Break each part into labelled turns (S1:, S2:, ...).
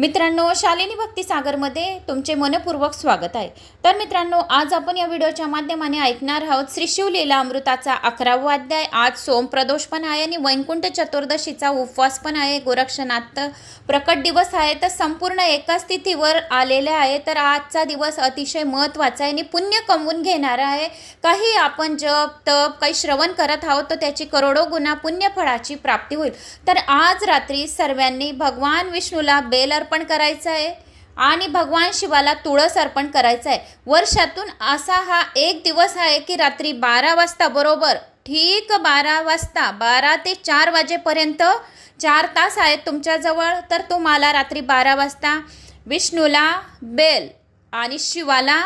S1: मित्रांनो शालिनी भक्तिसागरमध्ये तुमचे मनपूर्वक स्वागत आहे. तर मित्रांनो आज आपण या व्हिडिओच्या माध्यमाने ऐकणार आहोत श्री शिवलीला अमृताचा अकरावा अध्याय. आज सोमप्रदोष पण आहे आणि वैकुंठ चतुर्दशीचा उपवास पण आहे. गोरक्षनाथ प्रकट दिवस आहे. तर संपूर्ण एकाच तिथीवर आलेले आहे. तर आजचा दिवस अतिशय महत्त्वाचा आहे आणि पुण्य कमवून घेणारा आहे. काही आपण जप तप काही श्रवण करत आहोत तर त्याची करोडो गुणा पुण्यफळाची प्राप्ती होईल. तर आज रात्री सर्वांनी भगवान विष्णूला बेल अर्पण करायचं आहे. आणि भगवान शिवाला तुळस अर्पण करायचं आहे. वर्षातून असा हा एक दिवस आहे की रात्री बारा वाजता बरोबर ठीक बारा वाजता बारा ते चार वाजेपर्यंत चार तास आहेत तुमच्याजवळ तर तुम्हाला रात्री बारा वाजता विष्णूला बेल आणि शिवाला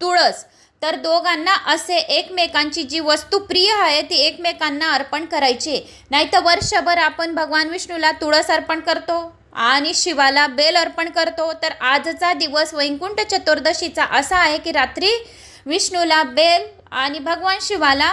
S1: तुळस. तर दोघांना असे एकमेकांची जी वस्तू प्रिय आहे ती एकमेकांना अर्पण करायची नाही तर वर्षभर आपण भगवान विष्णूला तुळस अर्पण करतो. आणि शिवाला बेल अर्पण करतो. तर आजचा दिवस वैकुंठ चतुर्दशीचा असा आहे की रात्री विष्णूला बेल आणि भगवान शिवाला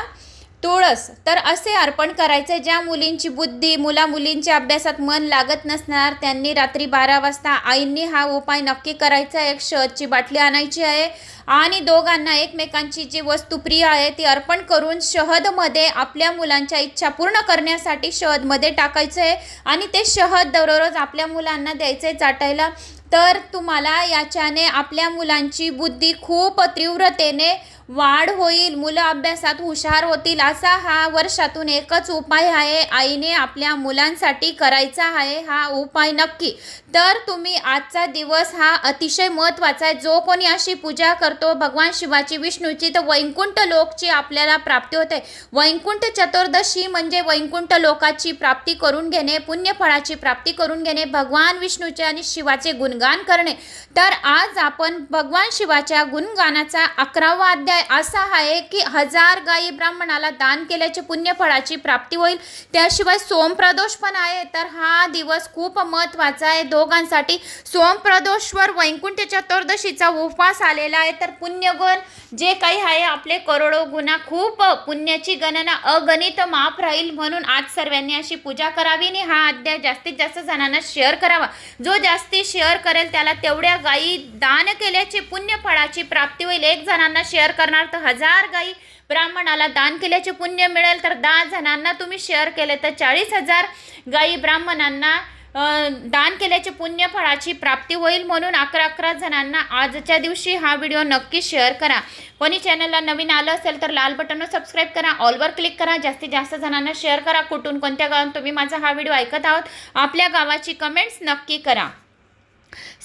S1: तुळस तर असे अर्पण करायचे ज्या मुलींची बुद्धी मुला मुलींच्या अभ्यासात मन लागत नसणार त्यांनी रात्री बारा वाजता आईंनी हा उपाय नक्की करायचा आहे. एक शहदची बाटली आणायची आहे आणि दोघांना एकमेकांची जी वस्तू प्रिय आहे ती अर्पण करून शहदमध्ये आपल्या मुलांच्या इच्छा पूर्ण करण्यासाठी शहदमध्ये टाकायचं आहे आणि ते शहद दररोज आपल्या मुलांना द्यायचे चाटायला तर तुम्हाला याच्याने आपल्या मुलांची बुद्धी खूप तीव्रतेने वाढ होईल मुलं अभ्यासात हुशार होतील असा हा वर्षातून एकच उपाय आहे आईने आपल्या मुलांसाठी करायचा आहे हा उपाय नक्की. तर तुम्ही आजचा दिवस हा अतिशय महत्त्वाचा आहे. जो कोणी अशी पूजा करतो भगवान शिवाची विष्णूची तर वैकुंठ लोकची आपल्याला प्राप्ती होते. वैकुंठ चतुर्दशी म्हणजे वैकुंठ लोकाची प्राप्ती करून घेणे पुण्यफळाची प्राप्ती करून घेणे भगवान विष्णूचे आणि शिवाचे गुणगान करणे. तर आज आपण भगवान शिवाच्या गुणगानाचा अकरावा अध्याय असा आहे की हजार गायी ब्राह्मणाला दान केल्याचे पुण्यफळाची प्राप्ती होईल. त्याशिवाय सोमप्रदोष पण आहे. तर हा दिवस खूप महत्त्वाचा आहे दोघांसाठी. सोमप्रदोषवर वैकुंठ चतुर्दशीचा उपवास आलेला आहे. तर पुण्यगुण जे काही आहे आपले करोडो गुणा खूप पुण्याची गणना अगणित माफ राहील म्हणून आज सर्वांनी अशी पूजा करावी आणि हा अध्याय जास्तीत जास्त जणांना शेअर करावा. जो जास्ती शेअर करेल त्याला तेवढ्या गायी दान केल्याची पुण्यफळाची प्राप्ती होईल. एक जणांना शेअर करणार. तर हजार गाई ब्राह्मणाला दान केल्याचे पुण्य मिळेल. तर दहा जणांना तुम्ही शेअर केले तर चाळीस हजार गाई ब्राह्मणांना दान केल्याचे पुण्यफळाची प्राप्ती होईल म्हणून अकरा अकरा जणांना आजच्या दिवशी हा व्हिडिओ नक्की शेअर करा. कोणी चॅनलला नवीन आलं असेल तर लाल बटनवर सबस्क्राईब करा. ऑलवर क्लिक करा. जास्तीत जास्त जणांना शेअर करा. कुठून कोणत्या गावात तुम्ही माझा हा व्हिडिओ ऐकत आहोत आपल्या गावाची कमेंट्स नक्की करा.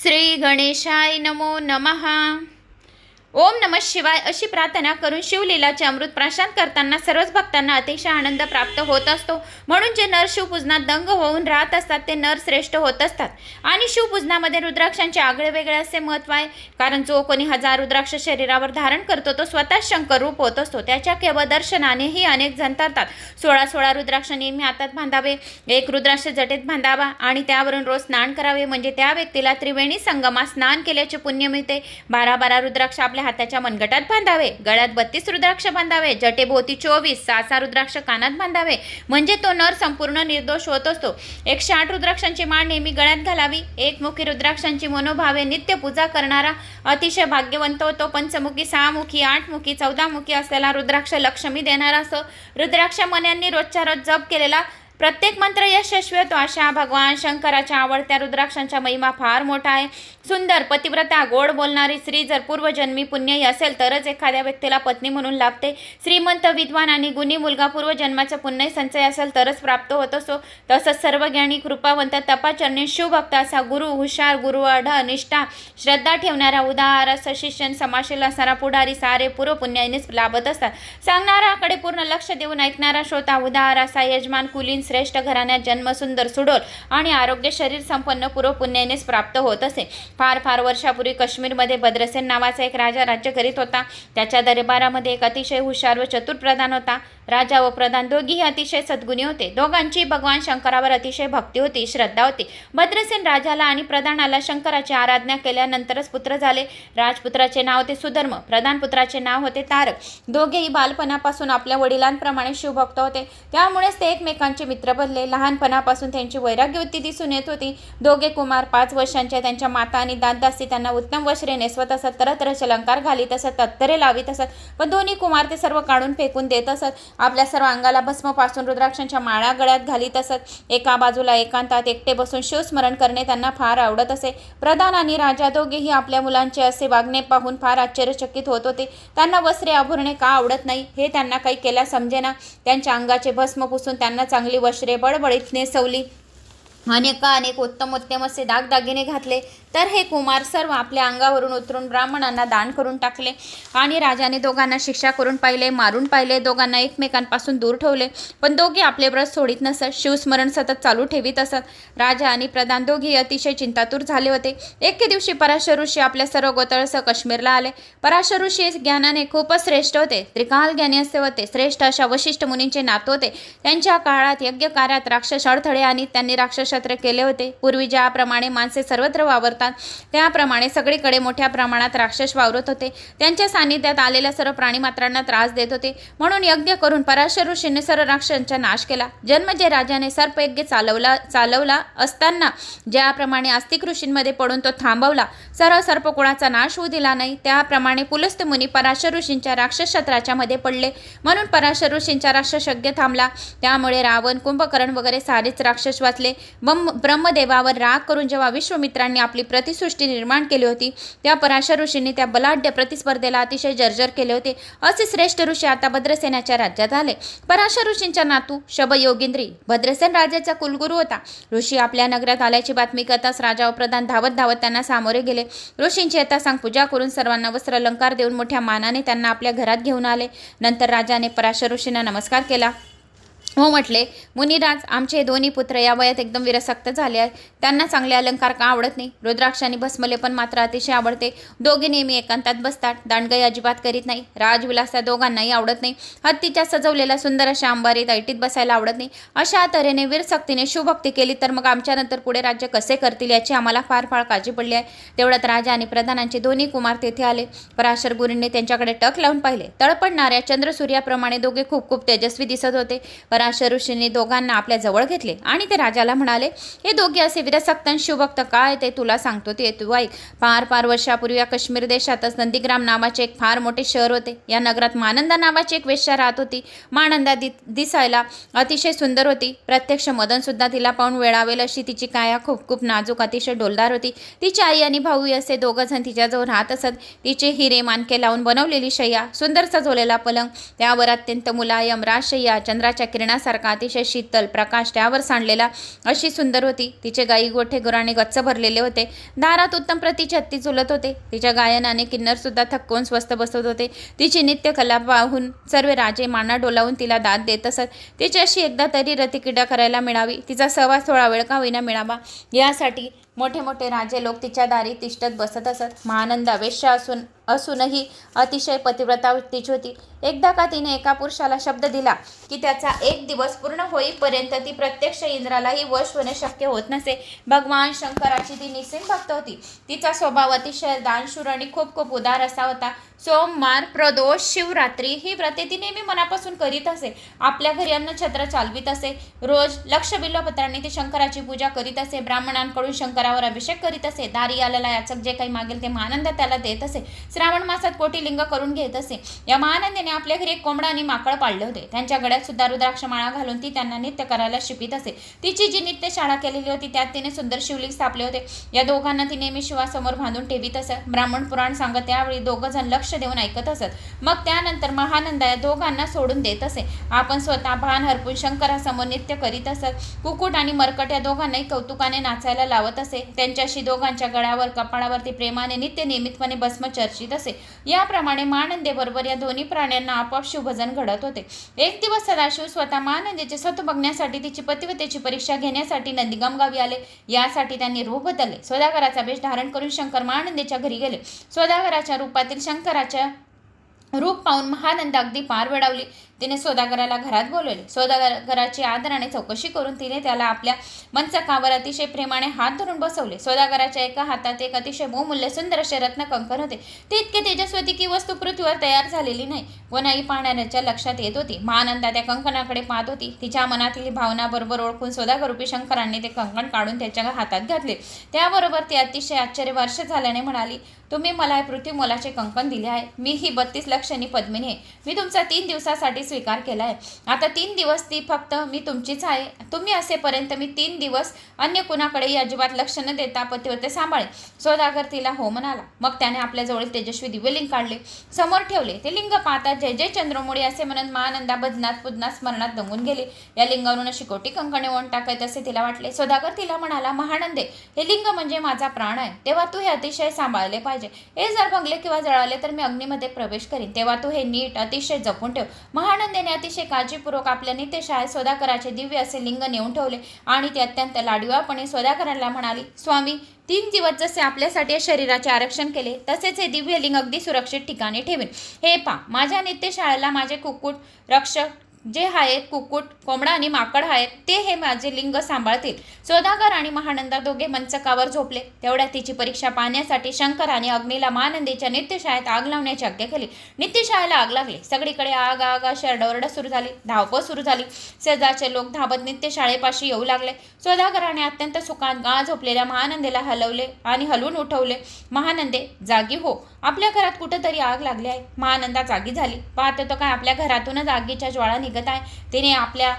S1: श्री गणेशाय नमो नमः. ओम नमः शिवाय अशी प्रार्थना करून शिवलीलाचे अमृत प्रशांत करताना सर्वच भक्तांना अतिशय आनंद प्राप्त होत असतो. म्हणून जे नर शिवपूजनात दंग होऊन राहत असतात ते नर श्रेष्ठ होत असतात. आणि शिवपूजनामध्ये रुद्राक्षांचे आगळे वेगळे असे महत्त्व आहे. कारण जो कोणी हजार रुद्राक्ष शरीरावर धारण करतो तो स्वतः शंकर रूप होत असतो. त्याच्या केवळ दर्शनानेही अनेक जण तरतात सोळा सोळा रुद्राक्ष नेहमी हातात बांधावे एक रुद्राक्ष जटेत बांधावा आणि त्यावरून रोज स्नान करावे. म्हणजे त्या व्यक्तीला त्रिवेणी संगमात स्नान केल्याचे पुण्य मिळते. बारा बारा रुद्राक्ष आपल्या हाताच्या मनगटात बांधावे गळ्यात बत्तीस रुद्राक्ष बांधावे जटेभोवती चोवीस सहा सहा रुद्राक्ष कानात बांधावे. म्हणजे तो नर संपूर्ण निर्दोष होत असतो. एकशे आठ रुद्राक्षांची माळ नेहमी गळ्यात घालावी. एकमुखी रुद्राक्षांची मनोभावे नित्य पूजा करणारा अतिशय भाग्यवंत होतो. पंचमुखी सहामुखी आठमुखी चौदामुखी असलेला रुद्राक्ष लक्ष्मी देणारा असो रुद्राक्ष मन्यांनी रोजच्या रोज जप केलेला प्रत्येक मंत्र यशस्वी होतो. अशा भगवान शंकराच्या आवडत्या रुद्राक्षांचा महिमा फार मोठा आहे. सुंदर पतिव्रता गोड बोलणारी स्त्री जर पूर्वजन्मी पुण्यही असेल तरच एखाद्या व्यक्तीला पत्नी म्हणून लाभते. श्रीमंत विद्वान आणि गुणी मुलगा पूर्वजन्माचा पुण्य संचय असेल तरच प्राप्त होत असतो तसंच सर्व ज्ञानी कृपावंत तपाचरणी शिवभक्त असा गुरु हुशार गुरु अढ निष्ठा श्रद्धा ठेवणारा उदार सशिष्यन समाशील असणारा पुढारी सारे पूर्व पुण्यानेच लाभत असतात. सांगणाराकडे पूर्ण लक्ष देऊन ऐकणारा श्रोता उदार असा यजमान कुलीन श्रेष्ठ घराण्यात जन्म सुंदर सुडोल आणि आरोग्य शरीर संपन्न पूर्व पुण्यानेच प्राप्त होत असे. फार फार वर्षापूर्वी काश्मीरमध्ये भद्रसेन नावाचा एक राजा राज्य करीत होता. त्याच्या दरबारामध्ये एक अतिशय हुशार व चतुर प्रधान होता. राजा व प्रधान दोघीही अतिशय सद्गुणी होते. दोघांची भगवान शंकरावर अतिशय भक्ती होती श्रद्धा होती. भद्रसेन राजाला आणि प्रधानाला शंकराची आराधना केल्यानंतरच पुत्र झाले. राजपुत्राचे नाव होते सुधर्म प्रधान पुत्राचे नाव होते तारक. दोघेही बालपणापासून आपल्या वडिलांप्रमाणे शिवभक्त होते. त्यामुळेच ते एकमेकांचे मित्र मित्र बनले लहानपणापासून त्यांची वैराग्यवृत्ती दिसून येत होती. दोघे कुमार पाच वर्षांच्या त्यांच्या माता आणि दादासी त्यांना उत्तम वस्त्रे नेसवत असत तरह अलंकार घालीत असत तत्तरे लावित असत. पण दोन्ही कुमार ते सर्व काढून फेकून देत असत. आपल्या सर्व अंगाला भस्मपासून रुद्राक्षांच्या माळा गळ्यात घालीत असत. एका बाजूला एकांतात एकटे बसून शिवस्मरण करणे त्यांना फार आवडत असे. प्रधान आणि राजा दोघेही आपल्या मुलांचे असे वागणे पाहून फार आश्चर्यचकित होत होते. त्यांना वस्त्रे आभरणे का आवडत नाही हे त्यांना काही केल्या समजेना. त्यांच्या अंगाचे भस्म पुसून त्यांना चांगली वस्त्रे बडबडीत नेसवली. अनेका अनेक उत्तम उत्तम असे दागदागिने घातले. तर हे कुमार सर्व आपल्या अंगावरून उतरून ब्राह्मणांना दान करून टाकले आणि राजाने दोघांना शिक्षा करून पाहिले मारून पाहिले दोघांना एकमेकांपासून दूर ठेवले. पण दोघे आपले व्रत सोडित नसत शिवस्मरण सतत चालू ठेवीत असत. राजा आणि प्रधान दोघे अतिशय चिंतातूर झाले होते. एके दिवशी पराशर ऋषी आपल्या सर्व गोतळसह काश्मीरला आले. पराशर ऋषी ज्ञानाने खूपच श्रेष्ठ होते. त्रिकाल ज्ञानी असे होते. श्रेष्ठ अशा वशिष्ठ मुनींचे नात होते. त्यांच्या काळात यज्ञ कार्यात राक्षस अडथळे आणि त्यांनी राक्षसत्र केले होते. पूर्वी ज्याप्रमाणे माणसे सर्वत्र वावरतात त्याप्रमाणे सगळीकडे मोठ्या प्रमाणात राक्षस वावरत होते. त्यांच्या सान्निध्यात आलेल्या सर्व प्राणीमात्रांना त्रास देत होते. म्हणून यज्ञ करून पराशर ऋषीने सर्व राक्षसांचा नाश केला. जन्मजय राजाने सर्पयज्ञ चालवला चालवला असताना ज्याप्रमाणे आस्तिक ऋषींमध्ये पडून तो थांबवला सर्व सर्पकुळाचा नाश होऊ दिला नाही. त्याप्रमाणे पुलस्त मुनी पराशर ऋषींच्या राक्षस शत्राच्या मध्ये पडले. म्हणून पराशर ऋषींचा राक्षसज्ञ थांबला. त्यामुळे रावण कुंभकर्ण वगैरे सारेच राक्षस वाचले. ब्रह्मदेवावर राग करून जेव्हा विश्वमित्रांनी आपली प्रतिसृष्टी निर्माण केली होती. त्या पराशर ऋषींनी त्या बलाढ्य प्रतिस्पर्धेला अतिशय जर्जर केले होते. असे श्रेष्ठ ऋषी आता भद्रसेनाच्या राज्यात आले. पराशर ऋषींचा नातू शबयोगिंद्री भद्रसेन राजाचा कुलगुरू होता. ऋषी आपल्या नगरात आल्याची बातमी करताच राजा व प्रधान धावत धावत त्यांना सामोरे गेले. ऋषींची यथा सांग पूजा करून सर्वांना वस्त्र अलंकार देऊन मोठ्या मानाने त्यांना आपल्या घरात घेऊन आले. नंतर राजाने पराशर ऋषींना नमस्कार केला. हो म्हटले मुनिराज आमचे दोन्ही पुत्र या वयात एकदम विरसक्त झाले आहेत. त्यांना चांगले अलंकार का आवडत नाही? रुद्राक्ष आणि भस्मले पण मात्र अतिशय आवडते. दोघे नेहमी एकांतात बसतात. दांडगाई अजिबात करीत नाही. राजविलास त्या दोघांनाही आवडत नाही. हत्तीच्या सजवलेल्या सुंदर अशा अंबारीत ऐटीत बसायला आवडत नाही. अशा तऱ्हेने वीरसक्तीने शुभक्ती केली तर मग आमच्यानंतर पुढे राज्य कसे करतील याची आम्हाला फार फार काळजी पडली आहे. तेवढ्यात राजा आणि प्रधानांचे दोन्ही कुमार तेथे आले. पराशर गुरूंनी त्यांच्याकडे टक लावून पाहिले. तळपडणाऱ्या चंद्रसूर्याप्रमाणे दोघे खूप खूप तेजस्वी दिसत होते. पराशर ऋषींनी दोघांना आपल्या जवळ घेतले. आणि ते राजाला म्हणाले हे दोघे असे विरसक्त शिवभक्त काय ते तुला सांगतो ते तू ऐक. फार फार वर्षापूर्वी या काश्मीर देशातच नंदीग्राम नावाचे एक फार मोठे शहर होते. या नगरात मानंदा नावाची एक वेश्या राहत होती. मानंदा दि दिसायला अतिशय सुंदर होती. प्रत्यक्ष मदन सुद्धा तिला पाहून वेळावेल अशी तिची काया खूप खूप नाजूक अतिशय डोलदार होती. तिची आई आणि भाऊ असे दोघं जण तिच्याजवळ राहत असत. तिचे हिरे मानके लावून बनवलेली शय्या सुंदर सजवलेला पलंग त्यावर अत्यंत मुलायम राजशय्या चंद्राच्या किरण किरणासारखा अतिशय शीतल प्रकाश त्यावर सांडलेला अशी सुंदर होती. तिचे गाई गोठे गुराने गच्च भरलेले होते. दारात उत्तम प्रतीचे हत्ती चुलत होते. तिच्या गायनाने किन्नर सुद्धा थक्कून स्वस्त बसत होते. तिची नित्यकला पाहून सर्व राजे माना डोलावून तिला दाद देत असत. तिच्याशी एकदा तरी रतिक्रीडा करायला मिळावी. तिचा सहवास थोडा वेळ का होईना मिळावा. यासाठी मोठे मोठे राजे लोक तिच्या दारी तिष्ठत बसत असत. महानंद अवेश्य असून असूनही अतिशय पतिव्रता वृत्तीची होती. एकदा का तिने एका पुरुषाला शब्द दिला की त्याचा एक दिवस पूर्ण होईपर्यंत ती प्रत्यक्ष इंद्रालाही वश होणे शक्य होत नसे. भगवान शंकराची ती निस्सिम भक्त होती. तिचा स्वभाव अतिशय दानशूर आणि खूप खूप उदार असा होता. सोमवार प्रदोष शिवरात्री ही व्रते ती नेहमी मनापासून करीत असे. आपल्या घरी अन्नछत्र चालवित असे. रोज लक्ष बिल्वपत्राने ती शंकराची पूजा करीत असे. ब्राह्मणांकडून शंकरावर अभिषेक करीत असे. दारी आलेला याचक जे काही मागेल ते मानंद त्याला देत असे. श्रावण मासात कोटी लिंग करून घेत असे. या महानंदीने आपल्या घरी एक कोंबडा आणि माकड पाळले होते. त्यांच्या गळ्यात सुद्धा रुद्राक्ष माळा घालून ती त्यांना नित्य करायला शिपित असे. तिची जी नित्य शाळा केलेली होती त्यात तिने सुंदर शिवलिंग स्थापले होते. या दोघांना ती नेहमी शिवासमोर बांधून ठेवीत असत. ब्राह्मण पुराण सांगत त्यावेळी दोघं जण लक्ष देऊन ऐकत असत. मग त्यानंतर महानंदा या दोघांना सोडून देत असे. आपण स्वतः भान हरपून शंकरासमोर नित्य करीत असत. कुकुट आणि मरकट या दोघांनाही कौतुकाने नाचायला लावत असे. त्यांच्याशी दोघांच्या गळ्यावर कपाळावरती प्रेमाने नित्य नियमितपणे भस्म चर्चित असे. याप्रमाणे महानंदेबरोबर या दोन्ही प्राण्यांना आपोआप शिवभजन घडत होते. एक दिवस सदाशिव स्वतः महानंदेचे सत बघण्यासाठी तिची पतिवतेची परीक्षा घेण्यासाठी नंदीगाम गावी आले. यासाठी त्यांनी रूप बदलले. सौदागराचा वेश धारण करून शंकर महानंदेच्या घरी गेले. स्वदागराच्या रूपातील शंकराच्या रूप पाहून महानंद अगदी पार वेडावली तिने सौदागराला घरात बोलवले. सौदागराची आदराने चौकशी करून तिने त्याला आपल्या मंचकावर अतिशय प्रेमाने हात धरून बसवले. सौदागराच्या एका हातात एक अतिशय बहुमूल्य सुंदर असे रत्न कंकण होते. ते इतके तेजस्वती की वस्तू पृथ्वीवर तयार झालेली नाही. कोणाही पाहणाऱ्याच्या लक्षात येत होती. महानंदा त्या कंकणाकडे पाहत होती. तिच्या मनातील भावना बरोबर ओळखून सौदागरूपी शंकरांनी ते कंकण काढून त्याच्या हातात घातले. त्याबरोबर ती अतिशय आश्चर्यवर्ष झाल्याने म्हणाली तुम्ही मला हे पृथ्वी मोलाचे कंकण दिले आहे. मी ही बत्तीस लक्षणी पद्मिनी आहे. मी तुमचा तीन दिवसासाठी स्वीकार केला आहे आता तीन दिवस ती फक्त मी तुमचीच आहे. तुम्ही असेपर्यंत मी तीन दिवस अन्य कुणाकडेही अजिबात लक्ष न देता पतिव्रते सांभाळे सौदागर तिला हो म्हणाला. मग त्याने आपल्या तेजस्वी दिव्यलिंग काढले. समोर ठेवले. ते लिंग पाहता जय जय चंद्रमुळे असे म्हणत महानंदा बदनात पुदनात स्मरणात दंगून गेले. या लिंगावरून अशी कोटी कंकणे ओन टाकायत असे तिला वाटले. सौदागर तिला म्हणाला महानंदे हे लिंग म्हणजे माझा प्राण आहे. तेव्हा तू हे अतिशय सांभाळले पाहिजे. हे जर भंगले किंवा जळाले तर मी अग्नीमध्ये प्रवेश करीन. तेव्हा तू हे नीट अतिशय जपून ठेव. महान महानंदेने अतिशय काळजीपूर्वक आपल्या नित्यशाळेत सौदागराचे दिव्य असे लिंग नेऊन ठेवले आणि ते अत्यंत लाडीवापणे सौदागराला म्हणाली स्वामी तीन दिवस जसे आपल्यासाठी शरीराचे आरक्षण केले तसेच हे दिव्य लिंग अगदी सुरक्षित ठिकाणी ठेवेन. हे पा माझ्या नित्यशाळेला माझे कुक्कुट रक्षक जे आहेत कुक्कुट कोंबडा आणि माकड आहेत ते हे माझे लिंग सांभाळतील. सौदागर आणि महानंदा दोघे मंचकावर झोपले. तेवढ्यात तिची परीक्षा पाहण्यासाठी शंकर आणि अग्नीला महानंदीच्या नित्यशाळेत आग लावण्याची आज्ञा केली. नित्यशाळेला आग लागली. सगळीकडे आग आग अशी सुरू झाली. धावपळ सुरू झाली. शेजारचे लोक धावत नित्यशाळेपाशी येऊ लागले. सौदागराने अत्यंत सुखात गा झोपलेल्या महानंदेला हलवले आणि हलवून उठवले. महानंदे जागी हो. आपल्या घरात कुठंतरी आग लागली आहे. महानंदा जागी झाली. पाहतो तो काय आपल्या घरातूनच आगीच्या ज्वाळाने निघत आहे. तिने आपल्या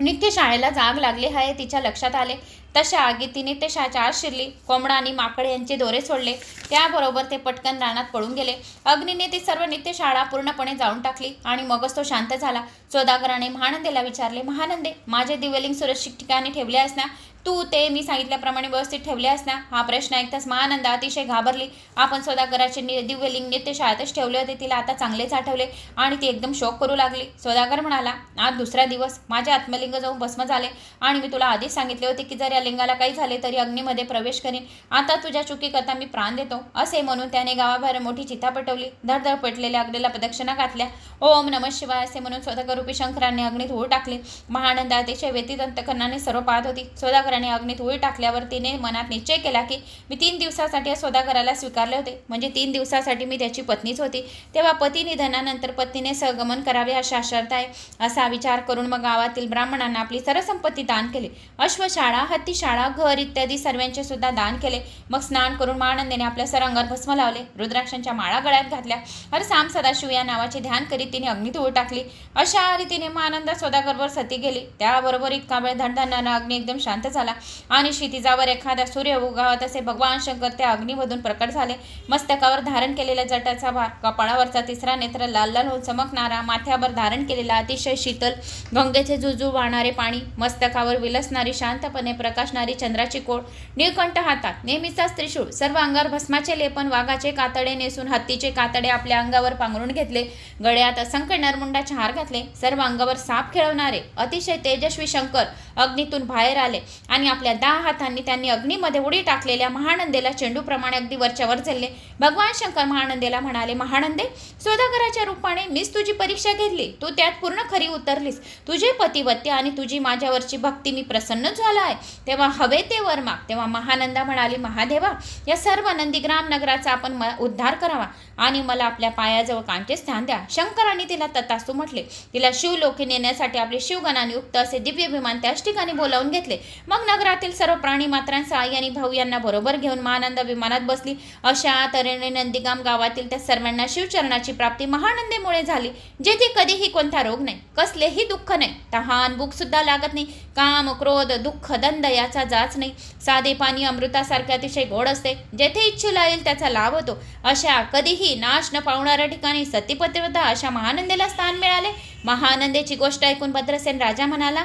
S1: नित्य शाळेला जाग लागली आहे. तिच्या लक्षात आले. तशा आगीत ती नित्यशाळेच्या आत शिरली. कोंबडा आणि माकड यांचे दोरे सोडले. त्याबरोबर ते पटकन रानात पळून गेले. अग्नीने ती सर्व नित्यशाळा पूर्णपणे जाळून टाकली आणि मगच तो शांत झाला. सौदागराने महानंदेला विचारले महानंदे माझे दिवेलिंग सुरक्षित ठिकाणी ठेवले असणार तू ते मी सांगितल्याप्रमाणे व्यवस्थित ठेवले आहेस ना हा प्रश्न ऐकताच महानंदा अतिशय घाबरली. आपण सौदागराचे नि दिव्यलिंग नित्य शाळेतच ठेवले होते. तिला आता चांगलेच आठवले आणि ती एकदम शोक करू लागली. सौदागर म्हणाला आज दुसरा दिवस. माझे आत्मलिंग जाऊन भस्म झाले आणि मी तुला आधीच सांगितले होते की जर या लिंगाला काही झाले तरी अग्नीमध्ये प्रवेश करीन. आता तुझ्या चुकीकरता मी प्राण देतो. असे म्हणून त्याने गावाबाहेर मोठी चिता पटवली. धडधड पेटलेल्या अग्नीला प्रदक्षिणा घातल्या. ओम नमः शिवाय असे म्हणून सौदागरूपी शंकराने अग्नीत होऊ टाकले. महानंदा अतिशय व्यतीत अंतकरणाने सर्व पाहत होती. सौदागराने अग्नीत होळी टाकल्यावर तिने मनात निश्चय केला की मी तीन दिवसासाठी या सौदागराला स्वीकारले होते. म्हणजे तीन दिवसासाठी मी त्याची पत्नीच होती. तेव्हा पती निधनानंतर पत्नीने सहगमन करावे अशा शर्त आहे असा विचार करून मग गावातील ब्राह्मणांना आपली सरसंपत्ती संपत्ती दान केली. अश्वशाळा हत्तीशाळा घर इत्यादी सर्वांचे सुद्धा दान केले. मग स्नान करून महानंदेने आपल्या सरंगावर भस्म लावले. रुद्राक्षांच्या माळा गळ्यात घातल्या. हर साम सदाशिव या नावाचे ध्यान करीत तिने अग्नीत उळ टाकली. अशा रीतीने महानंदा सौदागरवर सती गेली. त्याबरोबर इतका वेळ धडधडणारा अग्नी एकदम शांत झाला झाला. आणि क्षितिजावर एखादा सूर्य उगावा तसे भगवान शंकर त्या अग्नीमधून प्रकट झाले. मस्तकावर धारण केलेल्या जटाचा भार कपाळावरचा तिसरा नेत्र लाल लाल होऊन चमकणारा माथ्यावर धारण केलेला अतिशय शीतल गंगेचे जुजू वाहणारे पाणी मस्तकावर विलसणारी शांतपणे प्रकाशणारी चंद्राची कोळ निळकंठ हातात नेहमीचा त्रिशूळ सर्व अंगावर भस्माचे लेपन वाघाचे कातडे नेसून हत्तीचे कातडे आपल्या अंगावर पांघरून घेतले. गळ्यात असंख्य नरमुंडाचे हार घातले. सर्व अंगावर साप खेळवणारे अतिशय तेजस्वी शंकर अग्नीतून बाहेर आले. आणि आपल्या दहा हातांनी त्यांनी अग्नीमध्ये उडी टाकलेल्या महानंदेला चेंडूप्रमाणे अगदी वरच्यावर झेलले. भगवान शंकर महानंदेला म्हणाले महानंदे सौदागराच्या रूपाने मीच तुझी परीक्षा घेतली. तू त्यात पूर्ण खरी उतरलीस. तुझे पतिवत्य आणि तुझी माझ्यावरची भक्ती मी प्रसन्न झाला आहे तेव्हा हवे ते वर माग. तेव्हा महानंदा म्हणाले महादेवा या सर्व नंदीग्राम नगराचा आपण म- उद्धार करावा आणि मला आपल्या पायाजवळ कांचे स्थान द्या. शंकराने तिला ततासू म्हटले. तिला शिवलोकी नेण्यासाठी आपले शिवगणाने युक्त असे दिव्य विमान त्याच ठिकाणी बोलावून घेतले. मग नगरातील सर्व प्राणी मात्रांचा आई आणि भाऊ यांना बरोबर घेऊन महानंद विमानात बसली. अशा तऱ्हेने नंदीगाम गावातील त्या सर्वांना शिवचरणाची प्राप्ती महानंदेमुळे झाली जेथे कधीही कोणता रोग नाही कसलेही दुःख नाही तहान भूक सुद्धा लागत नाही काम क्रोध दुःख दंद याचा जाच नाही. साधे पाणी अमृतासारखे अतिशय गोड असते जेथे इच्छेला येईल त्याचा लाभ होतो. अशा कधीही नाश न पावणाऱ्या ठिकाणी सतीपतिव्रता अशा महानंदेला स्थान मिळाले. महानंदेची गोष्ट ऐकून भद्रसेन राजा म्हणाला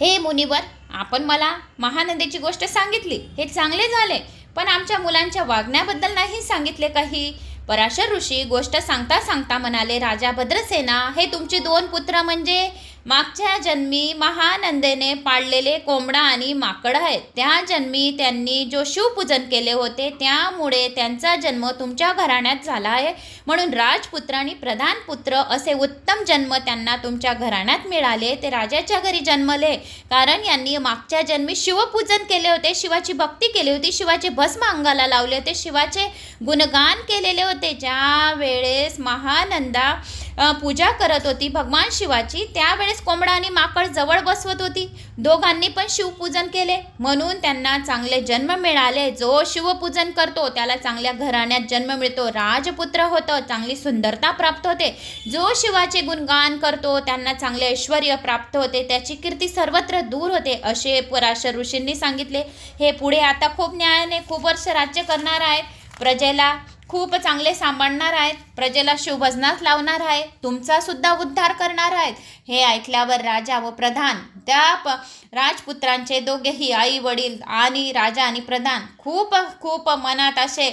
S1: हे मुनिवर आपण मला महानंदेची गोष्ट सांगितली. हे चांगले झाले. पण आमच्या मुलांच्या वागण्याबद्दल नाही सांगितले काही. पराशर ऋषी गोष्ट सांगता सांगता म्हणाले राजा भद्रसेना हे तुमचे दोन पुत्र म्हणजे मागच्या जन्मी महानंदेने पाळलेले कोंबडा आणि माकड आहेत. त्या जन्मी त्यांनी जो शिवपूजन केले होते. त्यामुळे त्यांचा जन्म तुमच्या घराण्यात झाला आहे. म्हणून राजपुत्र आणि प्रधान पुत्र असे उत्तम जन्म त्यांना तुमच्या घराण्यात मिळाले. ते राजाच्या घरी जन्मले. कारण यांनी मागच्या जन्मी शिवपूजन केले होते. शिवाची भक्ती केली होती. शिवाचे भस्म अंगाला लावले होते. शिवाचे गुणगान केलेले होते. ज्या वेळेस महानंदा पूजा करत होती भगवान शिवाची. त्यावेळेस कोंबडा आणि माकड जवळ बसवत होती. दोघांनी पण शिवपूजन केले. म्हणून त्यांना चांगले जन्म मिळाले. जो शिवपूजन करतो त्याला चांगल्या घराण्यात जन्म मिळतो. राजपुत्र होतं चांगली सुंदरता प्राप्त होते. जो शिवाचे गुणगान करतो त्यांना चांगले ऐश्वर प्राप्त होते. त्याची कीर्ती सर्वत्र दूर होते असे पराशर ऋषींनी सांगितले. हे पुढे आता खूप न्यायाने खूप वर्ष राज्य करणार आहेत. प्रजेला खूप चांगले सांभाळणार आहेत. प्रजेला शिवभजनात लावणार आहे. तुमचा सुद्धा उद्धार करणार आहेत. हे ऐकल्यावर राजा व प्रधान त्या प राजपुत्रांचे दोघेही आई वडील आणि राजा आणि प्रधान खूप खूप मनात असे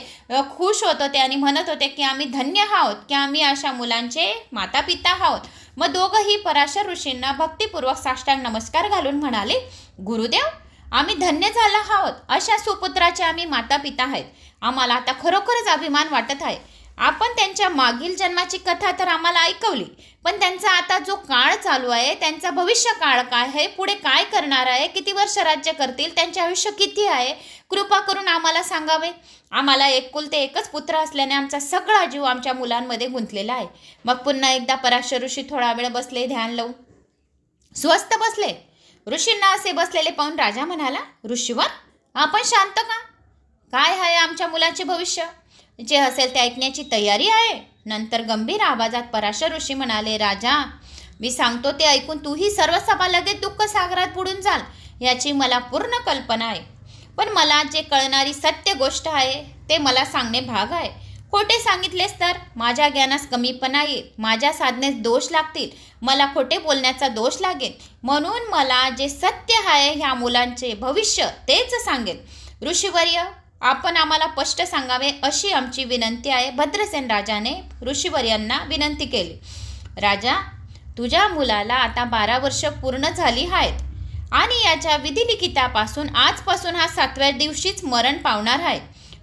S1: खुश होत होते आणि म्हणत होते की आम्ही धन्य आहोत की आम्ही अशा मुलांचे माता पिता आहोत. मग दोघंही पराशर ऋषींना भक्तिपूर्वक साष्टांग नमस्कार घालून म्हणाले गुरुदेव आम्ही धन्य झाला आहोत. अशा सुपुत्राचे आम्ही माता पिता आहेत. आम्हाला आता खरोखरच अभिमान वाटत आहे. आपण त्यांच्या मागील जन्माची कथा तर आम्हाला ऐकवली पण त्यांचा आता जो काळ चालू आहे त्यांचा भविष्य काळ काय आहे पुढे काय करणार आहे किती वर्ष राज्य करतील त्यांचे आयुष्य किती आहे कृपा करून आम्हाला सांगावे. आम्हाला एकुलते एकच पुत्र असल्याने आमचा सगळा जीव आमच्या मुलांमध्ये गुंतलेला आहे. मग पुन्हा एकदा पराशर ऋषी थोडा वेळ बसले ध्यान लावून. स्वस्त बसले. ऋषींना असे बसलेले पाहून राजा म्हणाला ऋषीवर आपण शांत का? काय आहे आमच्या मुलाचे भविष्य? जे असेल ते ऐकण्याची तयारी आहे. नंतर गंभीर आवाजात पराशर ऋषी म्हणाले राजा मी सांगतो ते ऐकून तूही सर्व सभा लगेच दुःख सागरात बुडून जाल याची मला पूर्ण कल्पना आहे. पण मला जे कळणारी सत्य गोष्ट आहे ते मला सांगणे भाग आहे. खोटे सांगितलेस तर माझ्या ज्ञानास कमीपणा येईल माझ्या साधनेस दोष लागतील मला खोटे बोलण्याचा दोष लागेल. म्हणून मला जे सत्य आहे ह्या मुलांचे भविष्य तेच सांगेल. ऋषीवर्य आपण आम्हाला स्पष्ट सांगावे अशी आमची विनंती आहे. भद्रसेन राजाने ऋषीवर यांना विनंती केली. राजा तुझ्या मुलाला आता बारा वर्ष पूर्ण झाली आहेत आणि याच्या विधिलिखितापासून आजपासून हा सातव्या दिवशीच मरण पावणार आहे.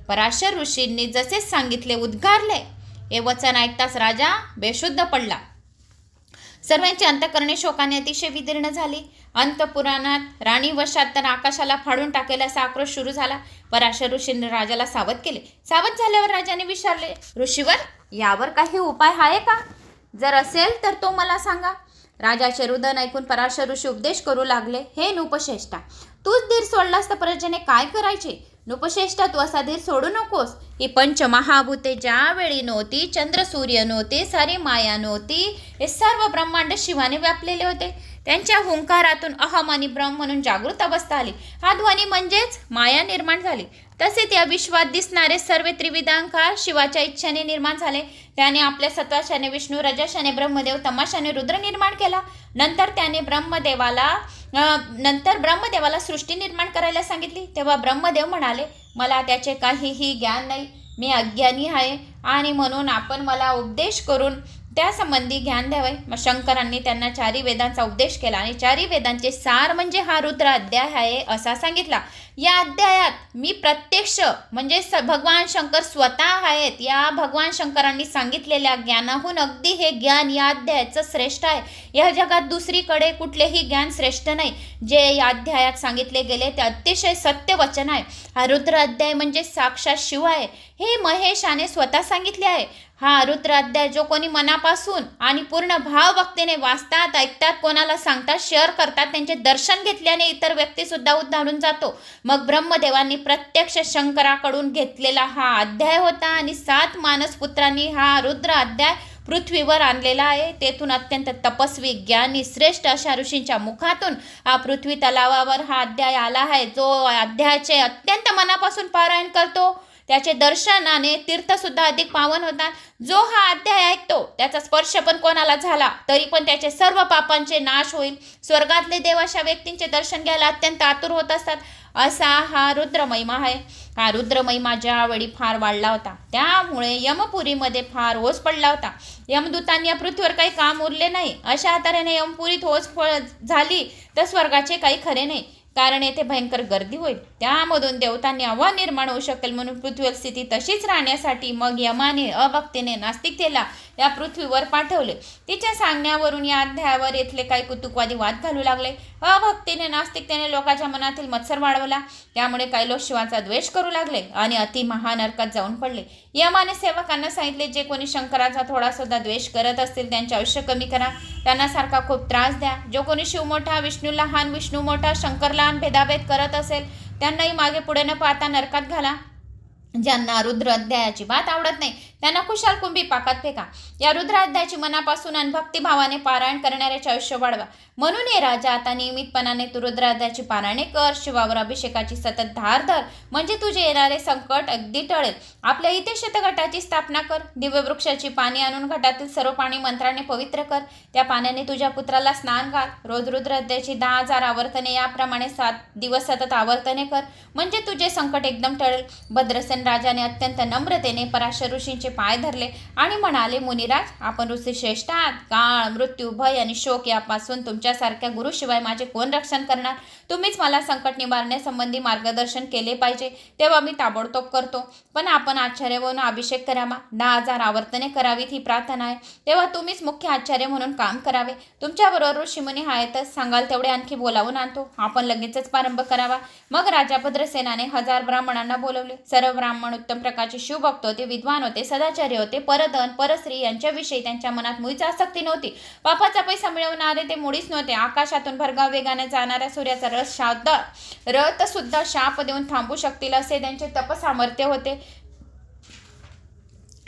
S1: पराशर ऋषींनी जसे सांगितले उद्गारले. हे वचन ऐकताच राजा बेशुद्ध पडला. सर्वांची अंतकरणे शोकाने अतिशय विदीर्ण झाली. अंतपुराणात राणी वशात तर आकाशाला फाडून टाकेल असा आक्रोश सुरू झाला. पराशर ऋषीने राजाला सावध केले. सावध झाल्यावर राजाने विचारले ऋषीवर यावर काही उपाय आहे का? जर असेल तर तो मला सांगा. राजाचे रुदन ऐकून पराशर ऋषी उपदेश करू लागले हे नुपश्रेष्ठा तूच धीर सोडलास तर प्रजेने काय करायचे? नुपश्रेष्ठा तू सोडू नकोस. ही पंचमहाभूते ज्यावेळी नव्हती चंद्र सूर्य नव्हते सारी माया नव्हती हे सर्व ब्रह्मांड शिवाने व्यापलेले होते. त्यांच्या हुंकारातून अहम आणि ब्रह्म म्हणून जागृत अवस्था आली. हा ध्वनी म्हणजेच माया निर्माण झाली. तसेच या विश्वात दिसणारे सर्व त्रिविधांकार शिवाच्या इच्छेने निर्माण झाले. त्याने आपल्या सत्वाशाने विष्णू रजशाने ब्रह्मदेव तमाशाने रुद्र निर्माण केला. नंतर त्याने ब्रह्मदेवाला नंतर ब्रह्मदेवाला सृष्टी निर्माण करायला सांगितली. तेव्हा ब्रह्मदेव म्हणाले मला त्याचे काहीही ज्ञान नाही. मी अज्ञानी आहे आणि म्हणून आपण मला उपदेश करून त्यासंबंधी ज्ञान द्यावे. मग शंकरांनी त्यांना चारी वेदांचा उपदेश केला आणि चारी वेदांचे सार म्हणजे हा रुद्र अध्याय आहे असा सांगितला. या अध्यायात मी प्रत्यक्ष म्हणजे स भगवान शंकर स्वतः आहेत. या भगवान शंकरांनी सांगितलेल्या ज्ञानाहून अगदी हे ज्ञान या अध्यायाचं श्रेष्ठ आहे. या जगात दुसरीकडे कुठलेही ज्ञान श्रेष्ठ नाही. जे या अध्यायात सांगितले गेले ते अतिशय सत्य वचन आहे. हा रुद्र अध्याय म्हणजे साक्षात शिव आहे. हे महेशाने स्वतः सांगितले आहे. हा रुद्राध्याय जो कोणी मनापासून आणि पूर्ण भावभक्तीने वाचतात ऐकतात कोणाला सांगतात शेअर करतात त्यांचे दर्शन घेतल्याने इतर व्यक्ती सुद्धा उद्धारून जातो. मग ब्रह्मदेवांनी प्रत्यक्ष शंकराकडून घेतलेला हा अध्याय होता आणि सात मानसपुत्रांनी हा रुद्र अध्याय पृथ्वीवर आणलेला आहे. तेथून अत्यंत तपस्वी ज्ञानी श्रेष्ठ अशा ऋषींच्या मुखातून हा पृथ्वी तलावावर हा अध्याय आला आहे. जो अध्यायाचे अत्यंत मनापासून पारायण करतो. त्याचे दर्शनाने तीर्थसुद्धा अधिक पावन होतात. जो हा अध्याय ऐकतो त्याचा स्पर्श पण कोणाला झाला तरी पण त्याचे सर्व पापांचे नाश होईल. स्वर्गातले देव अशा व्यक्तींचे दर्शन घ्यायला अत्यंत आतुर होत असतात. असा हा रुद्रमहिमा आहे. हा रुद्रमहिमा ज्यावेळी फार वाढला होता त्यामुळे यमपुरीमध्ये फार ओस पडला होता. यमदूतांनी या पृथ्वीवर काही काम उरले नाही. अशा तऱ्हेने यमपुरीत ओस फळ झाली तर स्वर्गाचे काही खरे नाही. कारण येथे भयंकर गर्दी होईल. त्यामधून देवतांनी आव्हान निर्माण होऊ शकेल म्हणून पृथ्वीवर स्थिती तशीच राहण्यासाठी मग यमाने अभक्तीने नास्तिकतेला या पृथ्वीवर पाठवले. तिच्या सांगण्यावरून या अध्यायावर येथले काही कुतुकवादी वाद घालू लागले. अभक्तीने नास्तिकतेने लोकांच्या मनातील मत्सर वाढवला. त्यामुळे काही लोक शिवाचा द्वेष करू लागले आणि अति महानरकात जाऊन पडले. यमाने सेवकांना सांगितले जे कोणी शंकराचा थोडा सुद्धा द्वेष करत असतील त्यांचे आयुष्य कमी करा. त्यांना सारखा खूप त्रास द्या. जो कोणी शिव मोठा विष्णू लहान विष्णू मोठा शंकर लहान भेदाभेद करत असेल त्यांनाही मागे पुढे न पाहता नरकात घाला. ज्यांना रुद्र अध्यायाची बात आवडत नाही त्यांना कुशाल कुंभी पाकात फेका. या रुद्राध्याची मनापासून आणि भक्तिभावाने पारायण करणाऱ्याचे आयुष्य वाढवा. म्हणून हे राजा आता नियमितपणाने तू रुद्राध्याची पारायणे कर शिवावर अभिषेकाची सतत धार धर. म्हणजे तुझे येणारे संकट अगदी टळेल. आपल्या इथे शतगटाची स्थापना कर. दिव्य वृक्षाची पाणी आणून घटातील सर्व पाणी मंत्राने पवित्र कर. त्या पाण्याने तुझ्या पुत्राला स्नान घाल. रोज रुद्राध्याची दहा हजार आवर्तने याप्रमाणे सात दिवस सतत आवर्तने कर. म्हणजे तुझे संकट एकदम टळेल. भद्रसेन राजाने अत्यंत नम्रतेने पराशर ऋषींचे पाय धरले आणि म्हणाले मुनिराज आपण ऋषी श्रेष्ठ आहात. काळ मृत्यू भय आणि शोक यापासून तुमच्यासारख्या गुरुशिवाय माझे कोण रक्षण करणार? तुम्हीच मला संकट निवारण्यासंबंधी मार्गदर्शन केले पाहिजे तेव्हा मी ताबडतोब करतो. पण आपण आश्चर्य म्हणून अभिषेक करावा. दहा हजार आवर्तने करावीत ही प्रार्थना आहे. तेव्हा तुम्हीच मुख्य आचार्य म्हणून काम करावे. तुमच्याबरोबर ऋषीमुनी हायतच सांगाल तेवढे आणखी बोलावून आणतो. आपण लगेचच प्रारंभ करावा. मग राजा भद्रसेनाने हजार ब्राह्मणांना बोलवले. सर्व ब्राह्मण उत्तम प्रकारचे शिवभक्त होते विद्वान होते सदाचार्य होते. परधन परस्त्री यांच्याविषयी त्यांच्या मनात मुळीच आसक्ती नव्हती. पापाचा पैसा मिळवणारे ते मुळीच नव्हते. आकाशातून भरगाव वेगाने जाणाऱ्या सूर्याचा रस शाब्द रथ सुद्धा शाप देऊन थांबू शकतील असे त्यांचे तपसामर्थ्य होते.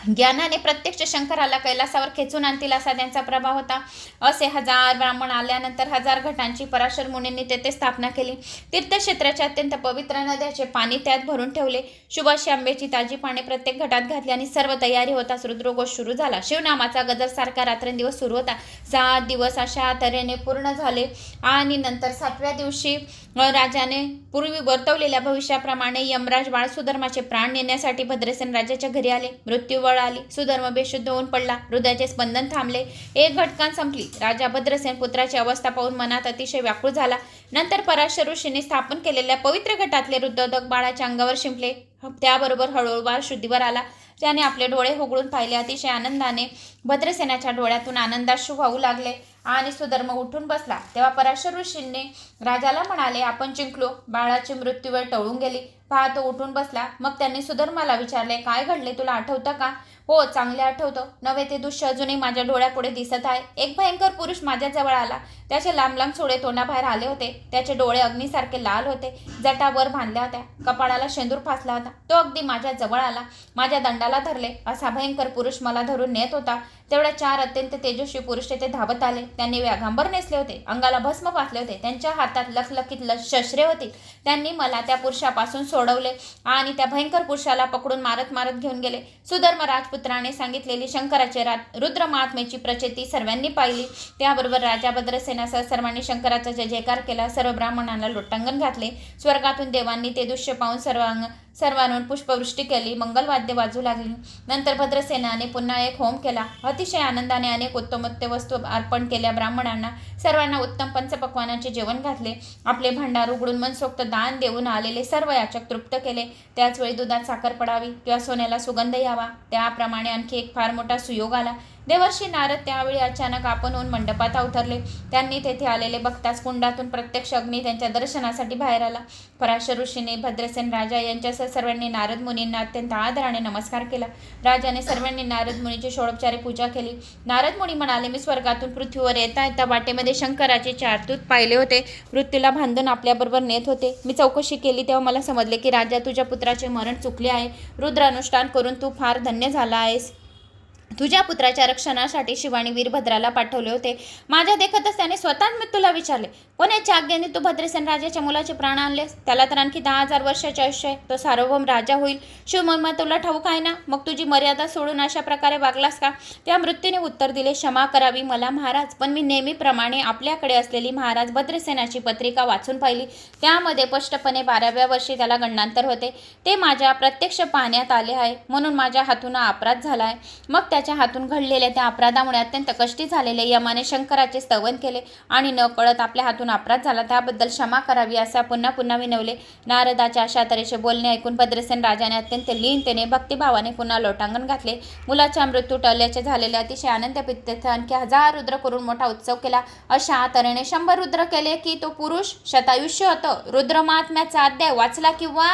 S1: ज्ञानाने प्रत्यक्ष शंकराला कैलासावर खेचून आणतील असा त्यांचा प्रभाव होता. असे हजार ब्राह्मण आल्यानंतर हजार घटांची पराशर मुनींनी तेथे स्थापना केली. तीर्थक्षेत्राच्या अत्यंत पवित्र नद्याचे पाणी त्यात भरून ठेवले. शुभाशी आंब्याची ताजी पाने प्रत्येक घटात घातली आणि सर्व तयारी होताच रुद्रघोष सुरू झाला. शिवनामाचा गजर सारखा रात्रंदिवस सुरू होता. सात दिवस अशा तऱ्हेने पूर्ण झाले. आणि नंतर सातव्या दिवशी राजाने पूर्वी वर्तवलेल्या भविष्याप्रमाणे यमराज बाळ सुधर्माचे प्राण नेण्यासाठी भद्रसेन राजाच्या घरी आले. मृत्यूवळ आली. सुधर्म बेशुद्ध होऊन पडला. हृदयाचे स्पंदन थांबले. एक घटकान संपली. राजा भद्रसेन पुत्राची अवस्था पाहून मनात अतिशय व्याकुळ झाला. नंतर पराशर ऋषीने स्थापन केलेल्या पवित्र गटातले रुद्रोदक बाळाच्या अंगावर शिंपले. त्याबरोबर हळूहळू बाळ शुद्धीवर आला. त्याने आपले डोळे होगळून पाहिले. अतिशय आनंदाने भद्रसेनाच्या डोळ्यातून आनंदाश्रू वाहू लागले. आणि सुधर्म उठून बसला. तेव्हा पराशर ऋषींनी राजाला म्हणाले आपण जिंकलो. बाळाची मृत्यूवर टळून गेली. पहा तो उठून बसला. मग त्यांनी सुधर्माला विचारले काय घडले? तुला आठवतं का? हो चांगले आठवतं. नव्हे ते दृश्य अजूनही माझ्या डोळ्यापुढे दिसत आहे. एक भयंकर पुरुष माझ्याजवळ आला. त्याचे लांब लांब सोडे तोंडाबाहेर आले होते. त्याचे डोळे अग्नीसारखे लाल होते. जटावर बांधल्या होत्या. कपाळाला शेंदूर फासला होता. तो अगदी माझ्या जवळ आला. माझ्या दंडाला धरले. असा भयंकर पुरुष मला धरून नेत होता. तेवढ्या चार अत्यंत तेजस्वी पुरुष तेथे धावत आले. त्यांनी व्याघांबर नेसले होते. अंगाला भस्म फासले होते. त्यांच्या हातात लखलखीत ल शस्त्रे होती. त्यांनी मला त्या पुरुषापासून सोडवले आणि त्या भयंकर पुरुषाला पकडून मारत मारत घेऊन गेले. सुधर्म राजपूत रुद्राने सांगितलेली शंकराचे रात रुद्र महात्म्याची प्रचिती सर्वांनी पाहिली. त्याबरोबर राजा भद्रसेनासह सर्वांनी शंकराचा जय जयकार केला. सर्व ब्राह्मणांना लोटांगण घातले. स्वर्गातून देवांनी ते दृश्य पाहून सर्वांग सर्वांवर पुष्पवृष्टी केली मंगलवाद्य वाजू लागली. नंतर भद्रसेनाने पुन्हा एक होम केला. अतिशय आनंदाने अनेक उत्तमोत्त वस्तू अर्पण केल्या. ब्राह्मणांना सर्वांना उत्तम पंचपक्वानांचे जेवण घातले. आपले भंडार उघडून मनसोक्त दान देऊन आलेले सर्व याचक तृप्त केले. त्याचवेळी दुधात साखर पडावी किंवा सोन्याला सुगंध यावा. त्याप्रमाणे आणखी एक फार मोठा सुयोग आला. देवर्षी नारद त्यावेळी अचानक आपण होऊन मंडपात अवतरले. त्यांनी तेथे आलेले बघताच कुंडातून प्रत्यक्ष अग्नी त्यांच्या दर्शनासाठी बाहेर आला. पराशर ऋषीने भद्रसेन राजा यांच्यासह सर्वांनी नारद मुनींना अत्यंत आदराने नमस्कार केला. राजाने सर्वांनी नारद मुनीची षोडोपचारे पूजा केली. नारद मुनी म्हणाले मी स्वर्गातून पृथ्वीवर येता येता वाटेमध्ये शंकराचे चार दूत पाहिले होते. मृत्यूला भांधून आपल्याबरोबर नेत होते. मी चौकशी केली तेव्हा मला समजले की राजा तुझ्या पुत्राचे मरण चुकले आहे. रुद्रानुष्ठान करून तू फार धन्य झाला आहेस. तुझ्या पुत्राच्या रक्षणासाठी शिवानी वीरभद्राला पाठवले होते. माझ्या देखतच त्याने स्वतःच तुला विचारले. कोणाच्या आज्ञेने तू भद्रसेन राजाच्या मुलाचे प्राण आणलेस त्याला तर आणखी दहा हजार वर्षाचे आयुष्य आहे. तो सार्वभौम राजा होईल. शिवमहिमा तुला ठाऊक आहे ना? मग तुझी मर्यादा सोडून अशा प्रकारे वागलास का? त्या मृत्यूने उत्तर दिले क्षमा करावी मला महाराज. पण मी नेहमीप्रमाणे आपल्याकडे असलेली महाराज भद्रसेनाची पत्रिका वाचून पाहिली. त्यामध्ये स्पष्टपणे बाराव्या वर्षी त्याला गणनांतर होते. ते माझ्या प्रत्यक्ष पाहण्यात आले आहे. म्हणून माझ्या हातून अपराध झाला आहे. मग त्याच्या हातून घडलेल्या त्या अपराधामुळे अत्यंत कष्टी झालेले यमाने शंकराचे स्तवन केले आणि न कळत आपल्या हातून अपराध झाला. त्याबद्दल क्षमा करावी असा पुन्हा पुन्हा विनवले. नारदाच्या अशा तऱ्हेचे बोलणे ऐकून भद्रसेन राजाने अत्यंत लीनतेने भक्तिभावाने पुन्हा लोटांगण घातले. मुलाच्या मृत्यू टळल्याचे झालेले अतिशय आनंद पित्तेत आणखी हजार रुद्र करून मोठा उत्सव केला. अशा तऱ्हेने शंभर रुद्र केले की तो पुरुष शतायुष्य होतं. रुद्र महात्म्याचा अध्याय वाचला किंवा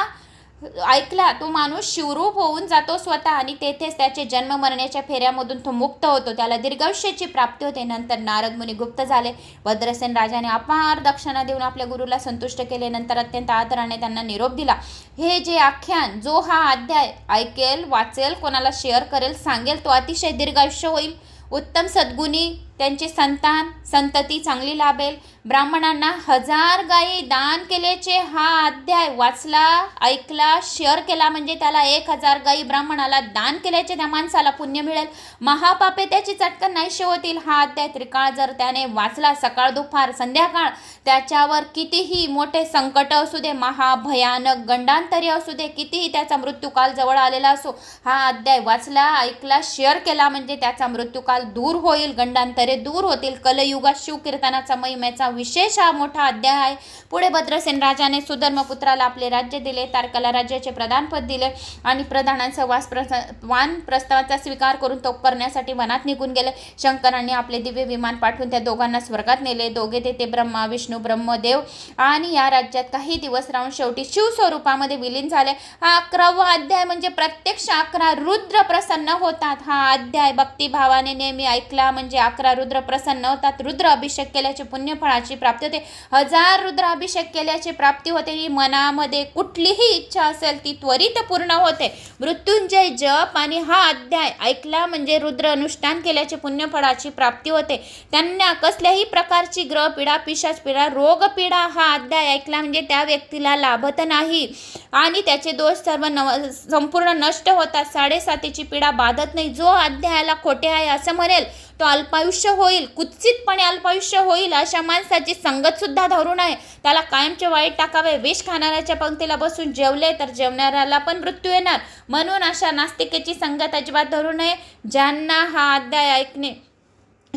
S1: ऐकला तो माणूस शिवरूप होऊन जातो स्वतः आणि तेथेच त्याचे जन्म मरण्याच्या फेऱ्यामधून तो मुक्त होतो. त्याला दीर्घायुष्याची प्राप्ती होते. नंतर नारद मुनी गुप्त झाले. भद्रसेन राजाने अपार दक्षिणा देऊन आपल्या गुरुला संतुष्ट केले. नंतर अत्यंत आदराने त्यांना निरोप दिला. हे जे आख्यान जो हा अध्याय ऐकेल वाचेल कोणाला शेअर करेल सांगेल तो अतिशय दीर्घायुष्य होईल. उत्तम सद्गुणी त्यांची संतान संतती चांगली लाभेल. ब्राह्मणांना हजार गायी दान केल्याचे हा अध्याय वाचला ऐकला शेअर केला. म्हणजे त्याला एक हजार गायी ब्राह्मणाला दान केल्याचे त्या माणसाला पुण्य मिळेल. महापापे त्याची चटकन नाहीशे होतील. हा अध्याय त्रिकाळ जर त्याने वाचला सकाळ दुपार संध्याकाळ त्याच्यावर कितीही मोठे संकट असू दे महाभयानक गंडांतरी असू दे कितीही त्याचा मृत्यूकाल जवळ आलेला असो हा अध्याय वाचला ऐकला शेअर केला. म्हणजे त्याचा मृत्यूकाल दूर होईल गंडांतरी दूर होतील. कलयुगात शिवकीर्तनाचा महिमेचा विशेष हा मोठा अध्याय आहे. पुढे भद्रसेन राजाने सुधर्मपुत्राला आपले राज्य दिले तारकाला राज्याचे प्रधानपद दिले आणि प्रधानांचा वास प्रस वान प्रस्तावाचा स्वीकार करून तो करण्यासाठी वनात निघून गेले. शंकरांनी आपले दिव्य विमान पाठवून त्या दोघांना स्वर्गात नेले. दोघे तेथे ब्रह्मा विष्णू ब्रह्मदेव आणि या राज्यात काही दिवस राहून शेवटी शिव स्वरूपामध्ये विलीन झाले. हा अकरावा अध्याय म्हणजे प्रत्यक्ष अकरा रुद्र प्रसन्न होतात. हा अध्याय भक्तिभावाने नेहमी ऐकला म्हणजे अकरा रुद्र प्रसन्न होतात. रुद्र अभिषेक केल्याचे पुण्यफळाची प्राप्ती होते. हजार रुद्र अभिषेक केल्याची प्राप्ती होते ही मनामध्ये कुठलीही इच्छा असेल ती त्वरित पूर्ण होते. मृत्युंजय जप आणि हा अध्याय ऐकला म्हणजे रुद्र अनुष्ठान केल्याचे पुण्यफळाची प्राप्ती होते. त्यांना कसल्याही प्रकारची ग्रह पीडा पिशाच पीडा रोगपीडा हा अध्याय ऐकला म्हणजे त्या व्यक्तीला लाभत नाही. आणि त्याचे दोष सर्व नव संपूर्ण नष्ट होतात. साडेसातीची पीडा बाधत नाही. जो अध्यायाला खोटे आहे असं म्हणेल तो अल्पायुष्य होईल कुत्सितपणे अल्पायुष्य होईल अशा माणसाची संगतसुद्धा धरून धरू नये त्याला कायमचे वाईट टाकावे विष खाणाऱ्याच्या पंक्तीला बसून जेवले तर जेवणाऱ्याला पण मृत्यू येणार. म्हणून अशा नास्तिकेची संगत अजिबात धरू नये. ज्यांना हा अध्याय ऐकणे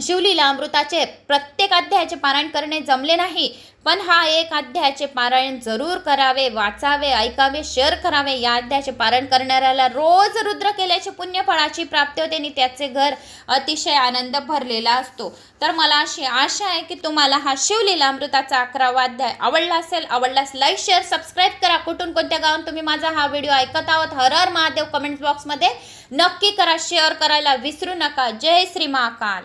S1: शिवलीला अमृताचे प्रत्येक अध्यायाचे पारायण करणे जमले नाही. पण हा एक अध्यायाचे पारायण जरूर करावे वाचावे ऐकावे शेअर करावे. या अध्यायाचे पारायण करणाऱ्याला रोज रुद्र केल्याचे पुण्यफळाची प्राप्ती होते आणि त्याचे घर अतिशय आनंद भरलेला असतो. तर मला अशी आशा आहे की तुम्हाला हा शिवलीला अमृताचा अकरावा अध्याय आवडला असेल आवडल्यास लाईक शेअर सबस्क्राईब करा. कुठून कोणत्या गावून तुम्ही माझा हा व्हिडिओ ऐकत आहोत हर हर महादेव कमेंट बॉक्समध्ये नक्की करा शेअर करायला विसरू नका. जय श्री महाकाल.